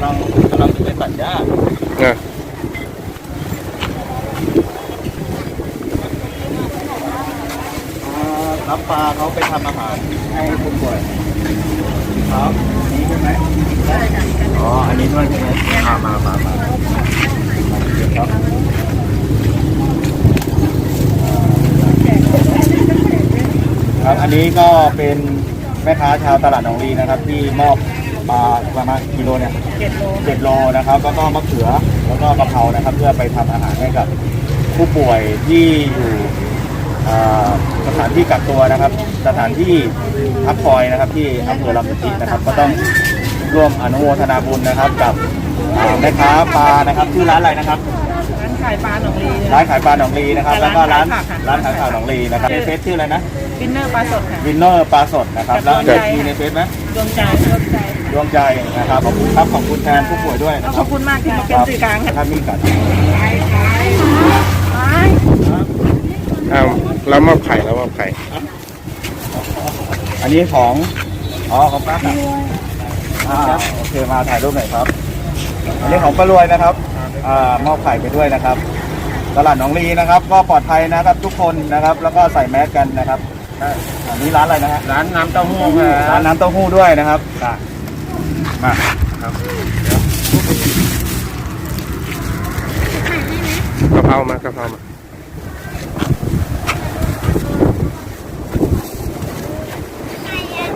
ำลังกำลังจะไปตัดหญ้าอะอ่ารับปลาเขาไปทำอาหารให้ผู้ป่วยครับนี่ใช่ไหมใช่ค่ะอ๋อ อันนี้ด้วยใช่ไหมอ่ามามามาครับครับ อันนี้ก็เป็นแม่ค้าชาวตลาดหนองลีนะครับ ที่มอบ ปลาประมาณกิโลเนี่ยเจ็ดโลนะครับแล้วก็มะเขือแล้วก็กะเพรานะครับ เพื่อไปทำอาหารให้กับผู้ป่วยที่อยู่อ่าสถานที่กักตัวนะครับ สถานที่พักคอยนะครับ ที่อำเภอลำพูนนะครับ ก็ต้องร่วมอนุโมทนาบุญนะครับ กับอ่าแม่ค้าปลานะครับชื่อร้านอะไรนะครับ ขายปลาหนองลีร้านขายปลาหนองลีนะครับ แล้วก็ร้านร้าร้านนขาขายยผัข่าวกค่ะหนองลีนะครับในเฟซชื่ออะไรนะวินเนอร์ปลาสดค่ะวินเนอร์ปลาสดนะครับ แล้วดวงใจมีในเฟซไหมดวงใจดวงใจดวงใจนะครับ ขอบคุณครับ ขอบคุณแทนผู้ป่วยด้วยนะขครัอบบคุณมากที่มาเป็นสื่อกลางค่ะท่านมีกัดอ้าวแล้วมอบไข่แล้วมอบไข่ อันนี้ของ อ๋อ ของป้าครับอ่าโอเค มาถ่ายรูปหน่อยครับ อันนี้ของป้ารวยนะครับ อ่ามอบไข่ไปด้วยนะครับ ตลาดหนองลีนะครับ ก็ปลอดภัยนะครับทุกคนนะครับ แล้วก็ใส่แมสกันนะครับอันนี้ร้านอะไรนะฮะร้านน้ำเต้าหู้คร้ารันบน้ำเต้าหู้ด้วยนะครับอะมาครับกะเพรามากะเพรามา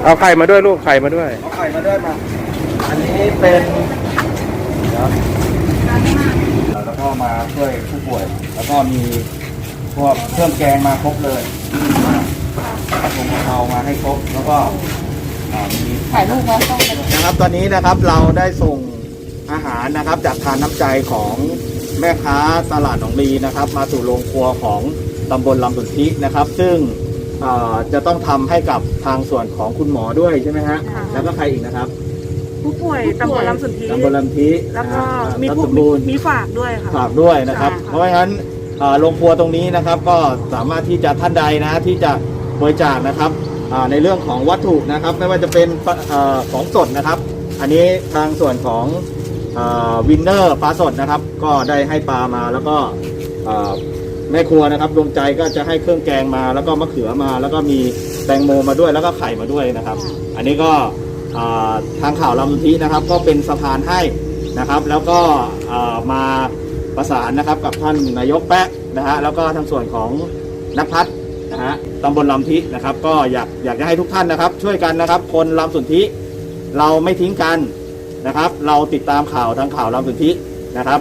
เอาไข่มาด้วยลูกไข่มาด้วยเอาไข่มาด้วยมา อันนี้เป็นเดี๋ยว แล้วก็มาช่วยผู้ป่วย แล้วก็มีพวกเครื่องแกงมาครบเลยผัดผงกะเพรามาให้ครบ แล้วก็อ่ามีถ่ายรูปไว้ต้องนะครับตอนนี้นะครับเราได้ส่งอาหารนะครับ จากทานน้ำใจของแม่ค้าตลาดหนองลีนะครับ มาสู่โรงครัวของตำบลลำสุนทินะครับ ซึ่งอ่าจะต้องทำให้กับทางส่วนของคุณหมอด้วยใช่ไหมฮะแล้วก็ใครอีกนะครับ ผู้ป่วยตำบลลำสุนทีตำบลลำทิแล้วก็อ่ามีรัฐผู้สมบูรณ์มีฝากด้วยค่ะ ฝากด้วยนะครับ ใช่ค่ะ เพราะฉะนั้นอ่าโรงครัวตรงนี้นะครับ ก็สามารถที่จะท่านใดนะที่จะบริจาคนะครับอ่าในเรื่องของวัตถุนะครับ ไม่ว่าจะเป็นอ่าของสดนะครับ อันนี้ทางส่วนของวินเนอร์ปลาสดนะครับ ก็ได้ให้ปลามาแล้วก็อ่าแม่ครัวนะครับดวงใจก็จะให้เครื่องแกงมา แล้วก็มะเขือมา แล้วก็มีแตงโมมาด้วยแล้วก็ไข่มาด้วยนะครับ อันนี้ก็อ่า ทางข่าวลำลุนทีนะครับ ก็เป็นสะพานให้นะครับ แล้วก็มาประสานนะครับกับท่านนายกแปะนะฮะแล้วก็ทางส่วนของนักพัฒน์นะฮะตำบลลำทินะครับ ก็อยากอยากจะให้ทุกท่านนะครับ ช่วยกันนะครับ คนลำสุนทิเราไม่ทิ้งกันนะครับ เราติดตามข่าวทางข่าวลำสุนทินะครับ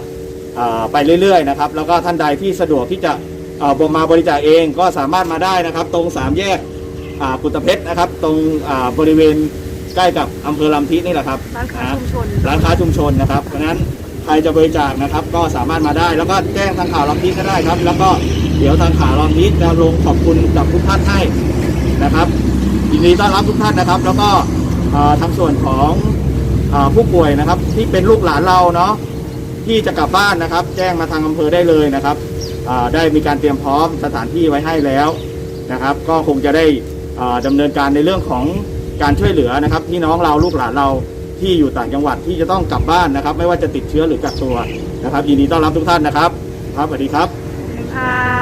ไปเรื่อยๆนะครับ แล้วก็ท่านใดที่สะดวกที่จะเอ่อมาบริจาคเองก็สามารถมาได้นะครับ ตรงสามแยกกุตเพชรนะครับ ตรงบริเวณ ใกล้กับอำเภอลำทินี่แหละครับร้านค้าะชุมชน ร้านค้าชุมชนนะครับเพราะฉะนั้นใครจะบริจาคนะครับ ก็สามารถมาได้แล้วก็แจ้งทางข่าวลำพีก็ได้ครับ แล้วก็เดี๋ยวทางข่าวลำพีจะลงขอบคุณกับทุกท่านให้นะครับยินดีต้อนรับทุกท่านนะครับ แล้วก็เอ่อทางส่วนของเอ่อผู้ป่วยนะครับ ที่เป็นลูกหลานเราเนาะที่จะกลับบ้านนะครับ แจ้งมาทางอำเภอได้เลยนะครับอ่าได้มีการเตรียมพร้อมสถานที่ไว้ให้แล้วนะครับ ก็คงจะได้อ่าดำเนินการในเรื่องของ การช่วยเหลือนะครับพี่น้องเราลูกหลานเราที่อยู่ต่างจังหวัดที่จะต้องกลับบ้านนะครับ ไม่ว่าจะติดเชื้อหรือกักตัวนะครับยินดีต้อนรับทุกท่านนะครับ ครับสวัสดีครับ ค่ะ